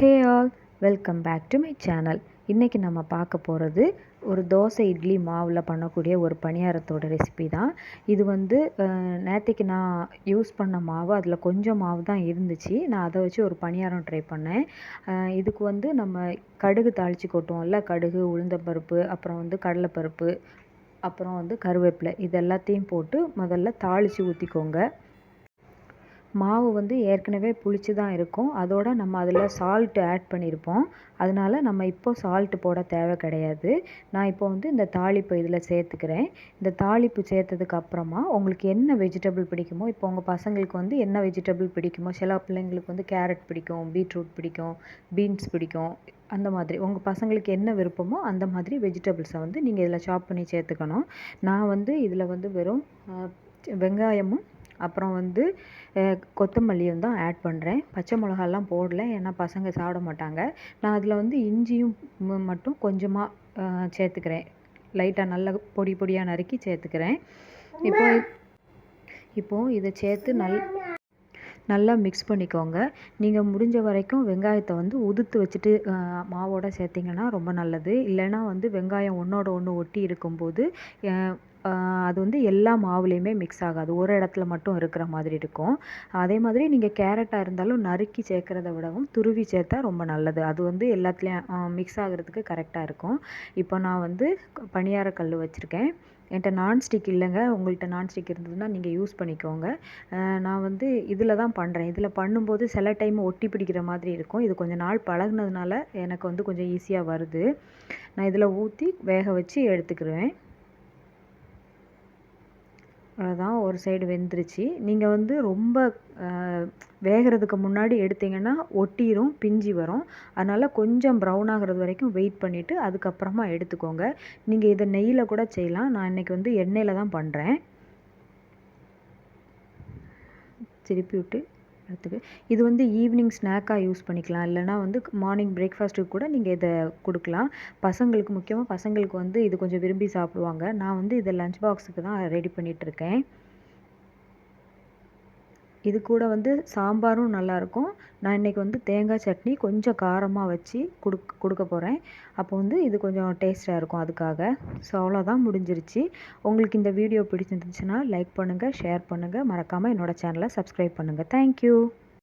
Hey all welcome back to my channel இன்றைக்கி நம்ம பார்க்க போகிறது ஒரு தோசை இட்லி மாவில் பண்ணக்கூடிய ஒரு பணியாரத்தோட ரெசிபி தான். இது வந்து நேற்றுக்கு நான் யூஸ் பண்ண மாவு அதில் கொஞ்சம் மாவு தான் இருந்துச்சு. நான் அதை வச்சு ஒரு பணியாரம் ட்ரை பண்ணேன். இதுக்கு வந்து நம்ம கடுகு தாளித்து கொட்டுவோம்ல கடுகு உளுந்தம்பருப்பு அப்புறம் வந்து கடலைப்பருப்பு அப்புறம் வந்து கருவேப்பிலை இது எல்லாத்தையும் போட்டு முதல்ல தாளித்து ஊற்றிக்கோங்க மாவு வந்து ஏற்கனவே புளிச்சு தான் இருக்கும். அதோட நம்ம அதில் சால்ட்டு ஆட் பண்ணியிருப்போம் அதனால நம்ம இப்போ சால்ட்டு போட தேவை கிடையாது. நான் இப்போ வந்து இந்த தாளிப்பு இதில் சேர்த்துக்கிறேன். இந்த தாளிப்பு சேர்த்ததுக்கு அப்புறமா உங்களுக்கு என்ன வெஜிடபிள் பிடிக்குமோ இப்போ உங்கள் பசங்களுக்கு வந்து என்ன வெஜிடபிள் பிடிக்குமோ சில பிள்ளைங்களுக்கு வந்து கேரட் பிடிக்கும் பீட்ரூட் பிடிக்கும் பீன்ஸ் பிடிக்கும் அந்த மாதிரி. உங்கள் பசங்களுக்கு என்ன விருப்பமோ அந்த மாதிரி வெஜிடபிள்ஸை வந்து நீங்கள் இதில் சாப் பண்ணி சேர்த்துக்கணும். நான் வந்து இதில் வந்து வெறும் வெங்காயமும் அப்புறம் வந்து கொத்தமல்லியும் தான் ஆட் பண்ணுறேன் பச்சை மிளகாலாம் போடல ஏன்னா பசங்க சாப்பிட மாட்டாங்க. நான் அதில் வந்து இஞ்சியும் மட்டும் கொஞ்சமாக சேர்த்துக்கிறேன். லைட்டாக நல்லா பொடி பொடியாக நறுக்கி சேர்த்துக்கிறேன். இப்போ இப்போது இதை சேர்த்து நல் நல்லா மிக்ஸ் பண்ணிக்கோங்க. நீங்கள் முடிஞ்ச வரைக்கும் வெங்காயத்தை வந்து உதுத்து வச்சுட்டு மாவோடு சேர்த்திங்கன்னா ரொம்ப நல்லது. இல்லைன்னா வந்து வெங்காயம் ஒன்றோட ஒன்று ஒட்டி இருக்கும்போது அது வந்து எல்லா மாவுலேயுமே மிக்ஸ் ஆகாது. ஒரு இடத்துல மட்டும் இருக்கிற மாதிரி இருக்கும். அதே மாதிரி நீங்கள் கேரட்டாக இருந்தாலும் நறுக்கி சேர்க்குறத விடவும் துருவி சேர்த்தா ரொம்ப நல்லது. அது வந்து எல்லாத்துலேயும் மிக்ஸ் ஆகிறதுக்கு கரெக்டாக இருக்கும். இப்போ நான் வந்து பணியார கல் வச்சுருக்கேன். என்கிட்ட நான்ஸ்டிக் இல்லைங்க. உங்கள்கிட்ட நான்ஸ்டிக் இருந்ததுன்னா நீங்கள் யூஸ் பண்ணிக்கோங்க. நான் வந்து இதில் தான் பண்ணுறேன் இதில் பண்ணும்போது சில டைம் ஒட்டி பிடிக்கிற மாதிரி இருக்கும். இது கொஞ்சம் நாள் பழகினதுனால எனக்கு வந்து கொஞ்சம் ஈஸியாக வருது. நான் இதில் ஊற்றி வேக வச்சு எடுத்துக்கிடுவேன் அவ்வளோதான் ஒரு சைடு வெந்துருச்சு. நீங்கள் வந்து ரொம்ப வேகிறதுக்கு முன்னாடி எடுத்தீங்கன்னா ஒட்டிரும் பிஞ்சு வரும். அதனால் கொஞ்சம் ப்ரௌன் ஆகிறது வரைக்கும் வெயிட் பண்ணிவிட்டு அதுக்கப்புறமா எடுத்துக்கோங்க. நீங்கள் இதை நெய்யில் கூட செய்யலாம். நான் இன்றைக்கி வந்து எண்ணெயில் தான் பண்ணுறேன் திருப்பி விட்டு சாப்பிட்றதுக்கு. இது வந்து ஈவினிங் ஸ்நாக்காக யூஸ் பண்ணிக்கலாம். இல்லைனா வந்து மார்னிங் பிரேக்ஃபாஸ்ட்டுக்கு கூட நீங்கள் இதை கொடுக்கலாம். பசங்களுக்கு முக்கியமாக பசங்களுக்கு வந்து இது கொஞ்சம் விரும்பி சாப்பிடுவாங்க. நான் வந்து இதை லஞ்ச் பாக்ஸுக்கு தான் ரெடி பண்ணிகிட்ருக்கேன் இது கூட வந்து சாம்பாரும் நல்லாயிருக்கும் நான் இன்றைக்கி வந்து தேங்காய் சட்னி கொஞ்சம் காரமாக வச்சு கொடுக் கொடுக்க போகிறேன் அப்போ வந்து இது கொஞ்சம் டேஸ்ட்டாக இருக்கும் அதுக்காக. ஸோ அவ்வளோதான் முடிஞ்சிருச்சு. உங்களுக்கு இந்த வீடியோ பிடிச்சிருந்துச்சுன்னா லைக் பண்ணுங்கள் ஷேர் பண்ணுங்கள் மறக்காமல் என்னோடய சேனலை சப்ஸ்கிரைப் பண்ணுங்கள் தேங்க்யூ.